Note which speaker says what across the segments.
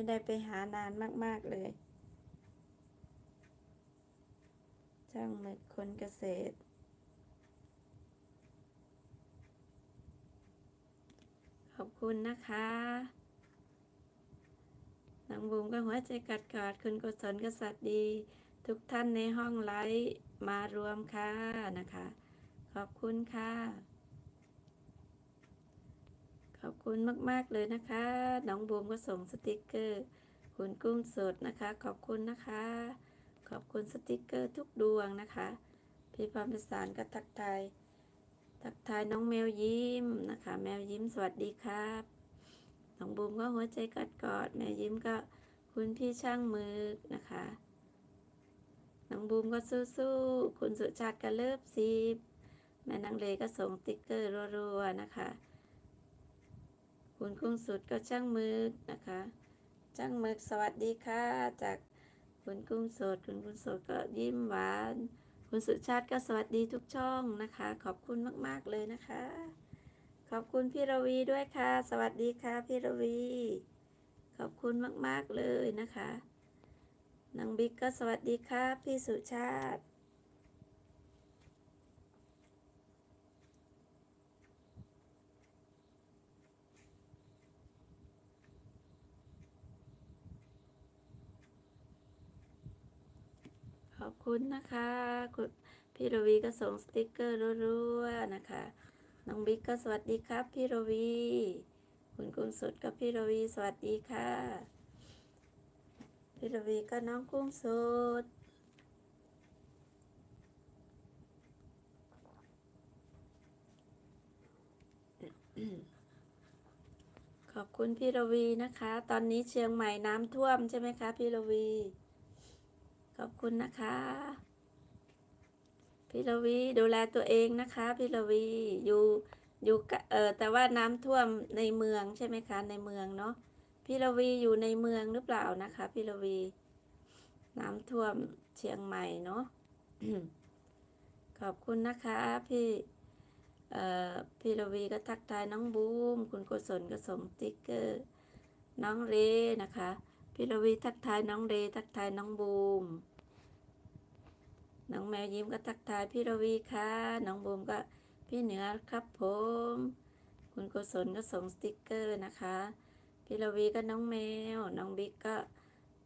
Speaker 1: ไม่ได้ไปหานานมาก ๆ เลย ช่างหมึกคนเกษตร ขอบคุณนะคะนางบูมก็หัวใจกัดกอดคุณกุศลกษัตริย์ดี ทุกท่านในห้องไลฟ์มารวมค่ะนะคะ ขอบคุณค่ะ ขอบคุณมากๆเลยนะคะ น้องบูมก็ส่งสติกเกอร์ คุณกุ้งสดนะคะ ขอบคุณนะคะ ขอบคุณสติกเกอร์ทุกดวงนะคะ พี่พรพิสารก็ทักทายทักทายน้องแมวยิ้มนะคะ แมวยิ้มสวัสดีครับน้องบูมก็หัวใจกัดกอดแมวยิ้มก็คุณพี่ช่างมือนะคะน้องบูมก็สู้ๆคุณสุชาติก็เลิฟซีบแม่นางเลก็ส่งติ๊กเกอร์รัวๆนะคะ คุณกุ้งสุดก็ช่างมือนะคะ ช่างมือสวัสดีค่ะ จากคุณกุ้งสด คุณกุ้งสดก็ยิ้มหวาน คุณสุชาติก็สวัสดีทุกช่องนะคะ ขอบคุณมาก ๆ เลยนะคะ ขอบคุณพี่ระวีด้วยค่ะ สวัสดีค่ะพี่ระวี ขอบคุณมาก ๆ เลยนะคะนางบิ๊กก็สวัสดีค่ะพี่สุชาติ อบคุณนะคะคุณพี่รวีก็ส่งสติกเกอร์รัวๆนะคะ น้องบิ๊กก็สวัสดีครับ พี่รวี คุณกุ้งสดกับพี่รวีสวัสดีค่ะ พี่รวีก็น้องกุ้งสดขอบคุณพี่รวีนะคะ ตอนนี้เชียงใหม่น้ำท่วมใช่ไหมคะพี่รวี ขอบคุณนะคะ พี่รวีดูแลตัวเองนะคะ พี่รวีอยู่อยู่เออแต่ว่าน้ำท่วมในเมืองใช่ไหมคะ ในเมืองเนาะพี่รวีอยู่ในเมืองหรือเปล่านะคะ พี่รวี น้ำท่วมเชียงใหม่เนาะขอบคุณนะคะ พี่เอ่อพี่รวีก็ทักทายน้องบูม คุณกุศลก็ส่งติ๊กเกอร์น้องเรนะคะพี่รวีทักทายน้องเรทักทายน้องบูม น้องแมวยิ้มก็ทักทายพี่ระวีค่ะ น้องบูมก็พี่เหนือครับผม คุณกุศลก็ส่งสติกเกอร์นะคะ พี่ระวีก็น้องแมว น้องบิ๊กก็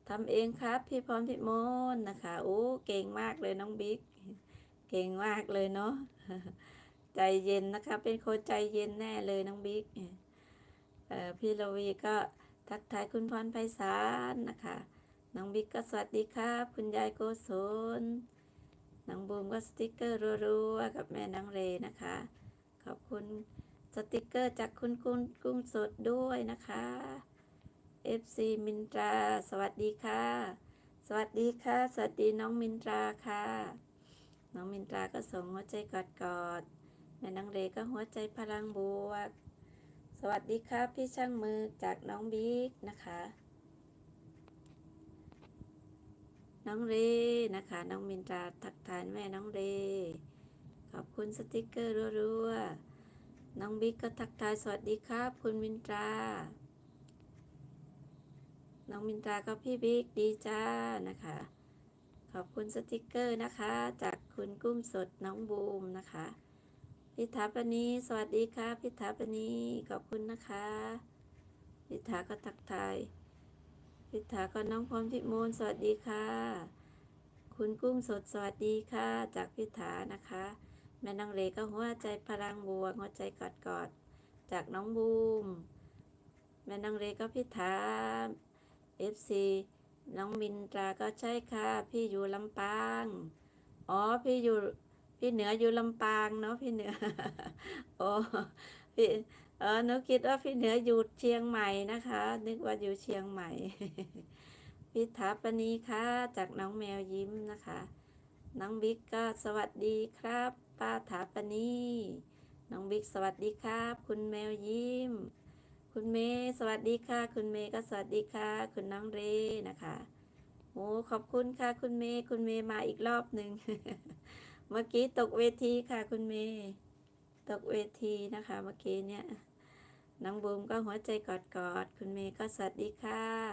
Speaker 1: ทำเองครับ พี่พรพิมลนะคะโอ้เก่งมากเลยน้องบิ๊ก เก่งมากเลยเนาะ ใจเย็นนะคะ เป็นคนใจเย็นแน่เลยน้องบิ๊กเอ่อพี่ระวีก็ทักทายคุณพรไพศาลนะคะ น้องบิ๊กก็สวัสดีครับ คุณยายโกศล น้องบูมก็สติกเกอร์รัวๆกับแม่นางเรนะคะ ขอบคุณสติกเกอร์จากคุณกุ้งกุ้งสดด้วยนะคะ FC มินตรา สวัสดีค่ะ สวัสดีค่ะ สวัสดีน้องมินตราค่ะ น้องมินตราก็ส่งหัวใจกอดกอดๆแม่นางเรก็หัวใจพลังบวก สวัสดีครับพี่ช่างมือจากน้องบิ๊กนะคะ น้องเรนะคะ น้องมินตราทักทายแม่น้องเร ขอบคุณสติกเกอร์รัวๆน้องบิ๊กก็ทักทายสวัสดีครับ คุณมินตรา น้องมินตราก็พี่บิ๊กดีจ้านะคะ ขอบคุณสติกเกอร์นะคะ จากคุณกุ้งสดน้องบูมนะคะพิธาปณีสวัสดีค่ะพิธาปณีขอบคุณนะคะพิธาก็ทักทาย พิธาก็น้องพรพิมลสวัสดีค่ะ คุณกุ้งสดสวัสดีค่ะ จากพิธานะคะ แม่นางเรก็หัวใจพลังบวกหัวใจกอดกอดจากน้องบูม แม่นางเรก็พิธาเอฟซีน้องมินตราก็ใช่ค่ะ พี่อยู่ลำปาง อ๋อ พี่อยู่ พี่เหนืออยู่ลำปางเนาะพี่เหนือ โอ้พี่ ออหนูคิดว่าพี่เหนืออยู่เชียงใหม่นะคะ นึกว่าอยู่เชียงใหม่พิธาปณีค่ะ จากน้องแมวยิ้มนะคะ น้องบิ๊กก็สวัสดีครับป้าถาปณีน้องบิ๊กสวัสดีครับ คุณแมวยิ้ม คุณเมย์สวัสดีค่ะ คุณเมย์ก็สวัสดีค่ะ คุณน้องเรนะคะโอ้ขอบคุณค่ะ คุณเมย์คุณเมย์มาอีกรอบหนึ่งเมื่อกี้ตกเวทีค่ะ คุณเมย์ตกเวทีนะคะ เมื่อกี้เนี่ย น้องบูมก็หัวใจกอดๆ คุณเมย์ก็สวัสดีค่ะ